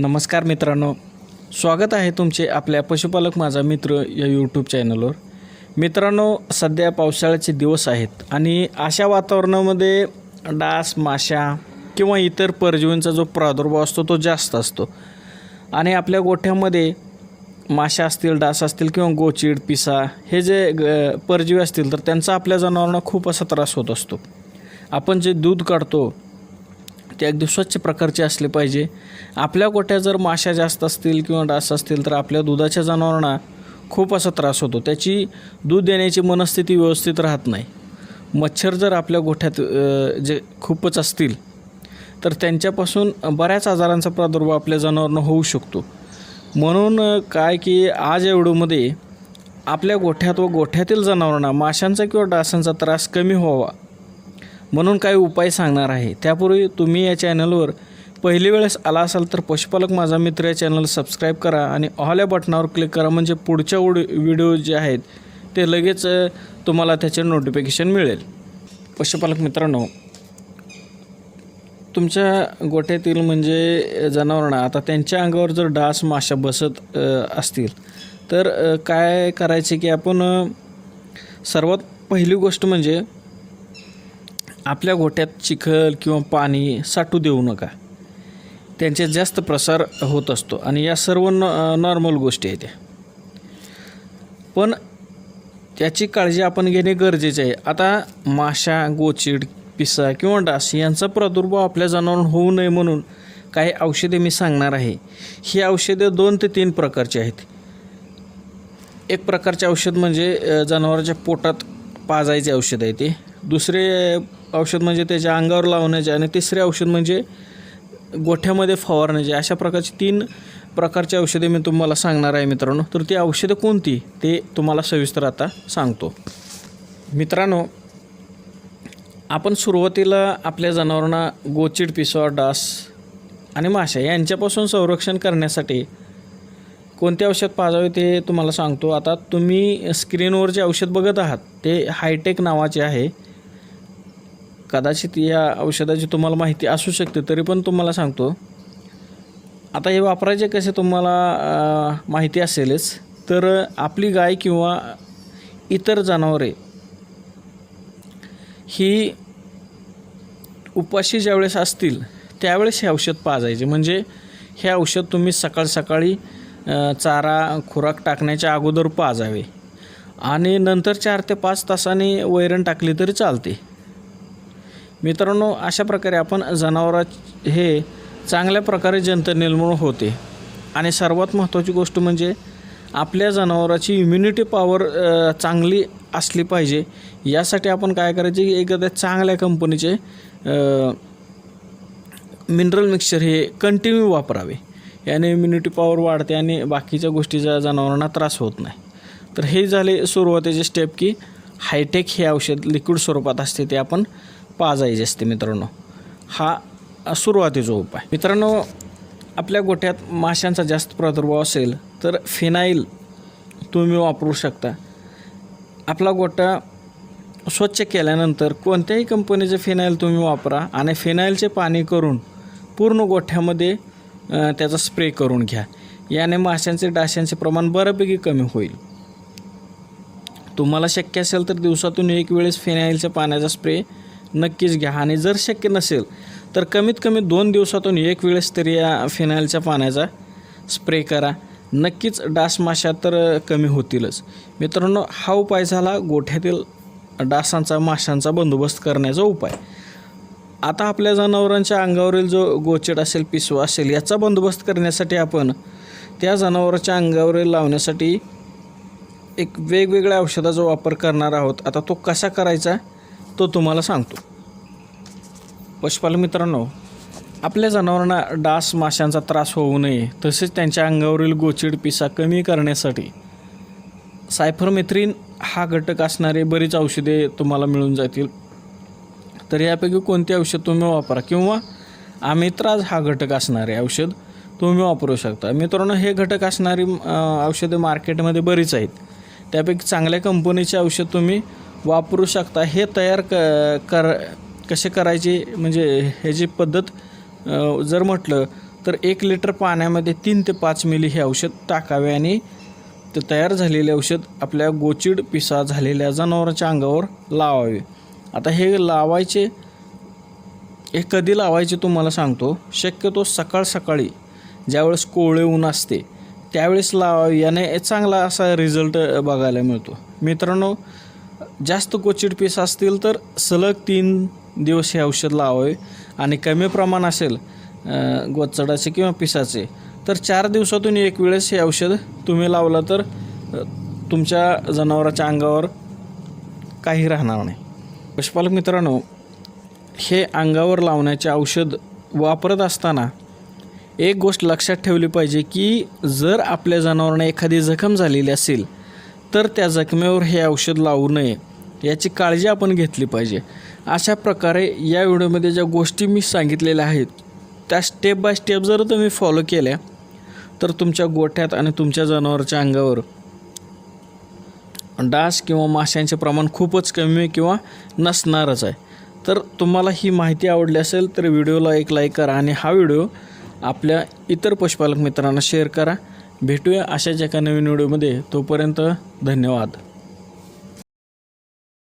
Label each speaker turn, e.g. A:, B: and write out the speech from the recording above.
A: नमस्कार मित्रांनो. स्वागत आहे तुमचे आपल्या पशुपालक माझा मित्र या यूट्यूब चॅनलवर मित्रांनो सध्या पावसाळ्याचे दिवस आहेत आणि अशा वातावरणामध्ये डास माशा किंवा इतर परजीवींचा जो प्रादुर्भाव असतो तो जास्त असतो. आणि आपल्या गोठ्यामध्ये माशा असतील डास असतील किंवा गोचीड पिसा हे जे ग परजीवी असतील तर त्यांचा आपल्या जनावरांना खूप असा त्रास होत असतो. आपण जे दूध काढतो ते अगदी स्वच्छ प्रकारचे असले पाहिजे. आपल्या गोठ्यात जर माशा जास्त असतील किंवा डास असतील तर आपल्या दुधाच्या जनावरांना खूप असा त्रास होतो. त्याची दूध देण्याची मनस्थिती व्यवस्थित राहत नाही. मच्छर जर आपल्या गोठ्यात जे खूपच असतील तर त्यांच्यापासून बऱ्याच आजारांचा प्रादुर्भाव आपल्या जनावरांना होऊ शकतो. म्हणून काय की आज या व्हिडिओमध्ये आपल्या गोठ्यात व गोठ्यातील जनावरांना माशांचा किंवा डासांचा त्रास कमी व्हावा. म्हणून काही उपाय सांगणार आहे. त्यापूर्वी तुम्ही या चॅनलवर पहिली वेळेस आला असाल तर पशुपालक माझा मित्र या चॅनल सबस्क्राईब करा आणि ऑल या बटनावर क्लिक करा म्हणजे पुढच्या उड- व्हिडिओ जे आहेत ते लगेच तुम्हाला त्याचे नोटिफिकेशन मिळेल. पशुपालक मित्रांनो तुमच्या गोठ्यातील म्हणजे जनावरांना आता त्यांच्या अंगावर जर डास माशा बसत असतील तर काय करायचे की आपण सर्वात पहिली गोष्ट म्हणजे आपल्या गोठ्यात चिखल किंवा पाणी साठू देऊ नका. त्यांचे जास्त प्रसार होत असतो आणि या सर्व न नॉर्मल गोष्टी आहेत पण त्याची काळजी आपण घेणे गरजेचे आहे. आता माशा गोचिड पिसा किंवा डास यांचा प्रादुर्भाव आपल्या जनावरांना होऊ नये म्हणून काही औषधे मी सांगणार आहे. ही औषधे दोन ते तीन प्रकारची आहेत. एक प्रकारचे औषध म्हणजे जनावरांच्या जनावराच्या पोटात पाजायचे औषध आहे ते. दुसरे औषध म्हणजे त्याच्या अंगावर लावण्याचे आणि तिसरे औषध म्हणजे गोठ्यामध्ये फवारण्याचे. अशा प्रकारची तीन प्रकारची औषधे मी तुम्हाला सांगणार आहे मित्रांनो. तर ती औषधं कोणती? ते तुम्हाला सविस्तर आता सांगतो. मित्रांनो आपण सुरुवातीला आपल्या जनावरांना गोचिड पिसवा डास आणि माशा यांच्यापासून संरक्षण करण्यासाठी कोणते औषध पाजावे ते तुम्हाला सांगतो. आता तुम्ही स्क्रीनवर जे औषध बघत आहात ते हायटेक नावाचे आहे. कदाचित या औषधाची तुम्हाला माहिती असू शकते तरी पण तुम्हाला सांगतो. आता हे वापरायचे कसे तुम्हाला माहिती असेलच तर आपली गाय किंवा इतर जनावरे ही उपाशी ज्यावेळेस असतील त्यावेळेस हे औषध पाजायचे. म्हणजे हे औषध तुम्ही सकाळ सकाळी चारा खुराक टाकण्याच्या अगोदर पाजावे. आणि नंतर चार ते पाच तासांनी वैरण टाकली तरी चालते. मित्रांनो अशा प्रकारे आपण जनावरा हे चांगल्या प्रकारे जंतनिर्मूळ होते. आणि सर्वात महत्त्वाची गोष्ट म्हणजे आपल्या जनावराची इम्युनिटी पॉवर चांगली असली पाहिजे. यासाठी आपण काय करायचे की एखाद्या चांगल्या कंपनीचे मिनरल मिक्सचर हे कंटिन्यू वापरावे. याने इम्युनिटी पॉवर वाढते आणि बाकीच्या गोष्टीचा जनावरांना त्रास होत नाही. तर हे झाले सुरुवातीचे स्टेप की हायटेक हे औषध लिक्विड स्वरूपात असते ते आपण पाजायची असते मित्रांनो. हा सुरुवातीचा उपाय. मित्रांनो आपल्या गोठ्यात माशांचा जास्त प्रादुर्भाव असेल तर फिनाईल तुम्ही वापरू शकता. आपला गोठा स्वच्छ केल्यानंतर कोणत्याही कंपनीचे फिनाईल तुम्ही वापरा आणि फिनाईलचे पाणी करून पूर्ण गोठ्यामध्ये त्याचा स्प्रे करून घ्या. याने माशांचे डाशांचे प्रमाण बऱ्यापैकी कमी होईल. तुम्हाला शक्य असेल तर दिवसातून एक वेळेस फिनाईलच्या पाण्याचा स्प्रे नक्कीच घ्या. आणि जर शक्य नसेल तर कमीत कमी दोन दिवसातून एक वेळेस तरी या फिनाईलच्या पाण्याचा स्प्रे करा. नक्कीच डास माशा तर कमी होतीलच. मित्रांनो हा उपाय झाला गोठ्यातील डासांचा माशांचा बंदोबस्त करण्याचा उपाय. आता आपल्या जनावरांच्या अंगावरील जो गोचड असेल पिसवा असेल याचा बंदोबस्त करण्यासाठी आपण त्या जनावराच्या अंगावरील लावण्यासाठी एक वेगवेगळ्या औषधाचा वापर करणार आहोत. आता तो कसा करायचा? तो तुम्हाला सांगतो. पशुपालक मित्रांनो आपल्या जनावरांना डास माशांचा त्रास होऊ नये तसेच त्यांच्या अंगावरील गोचिड पिसा कमी करण्यासाठी सायफरमेथ्रिन हा घटक असणारे बरीच औषधे तुम्हाला मिळून जातील. तर यापैकी कोणते औषध तुम्ही वापरा किंवा आमित्राज हा घटक असणारे औषध तुम्ही वापरू शकता. मित्रांनो हे घटक असणारी औषधे मार्केटमध्ये बरीच आहेत. त्यापैकी चांगल्या कंपनीचे औषध तुम्ही वापरू शकता. हे तयार क कर कसे करायचे? म्हणजे ह्याची पद्धत जर म्हटलं तर एक लिटर पाण्यामध्ये तीन ते पाच मिली हे औषध टाकावे आणि ते तयार झालेले औषध आपल्या गोचिड पिसा झालेल्या जनावरांच्या अंगावर लावावे. आता हे लावायचे हे कधी लावायचे तुम्हाला सांगतो. शक्यतो सकाळ सकाळी ज्यावेळेस कोवळे ऊन असते त्यावेळेस लावावे याने चांगला असा रिझल्ट बघायला मिळतो. मित्रांनो जास्त कोचिड पीस असतील तर सलग तीन दिवस हे औषध लावावे आणि कमी प्रमाण असेल गोचडाचे किंवा पिसाचे तर चार दिवसातून एक वेळेस हे औषध तुम्ही लावलं तर तुमच्या जनावराच्या अंगावर काही राहणार नाही. पशुपालक मित्रांनो हे अंगावर लावण्याचे औषध वापरत असताना एक गोष्ट लक्षात ठेवली पाहिजे की जर आपल्या जनावरांना एखादी जखम झालेली असेल तर त्या जखमेवर हे औषध लावू नये. याची काळजी आपण घेतली पाहिजे. अशा प्रकारे या व्हिडिओमध्ये ज्या गोष्टी मी सांगितलेल्या आहेत त्या स्टेप बाय स्टेप जर तुम्ही फॉलो केल्या तर तुमच्या गोठ्यात आणि तुमच्या जनावरच्या अंगावर डास किंवा माशांचे प्रमाण खूपच कमी किंवा नसणारच आहे. तर तुम्हाला ही माहिती आवडली असेल तर व्हिडिओला एक लाईक करा आणि हा व्हिडिओ आपल्या इतर पशुपालक मित्रांना शेअर करा. भेटूया अशाच एका नवीन व्हिडिओमध्ये. तोपर्यंत धन्यवाद.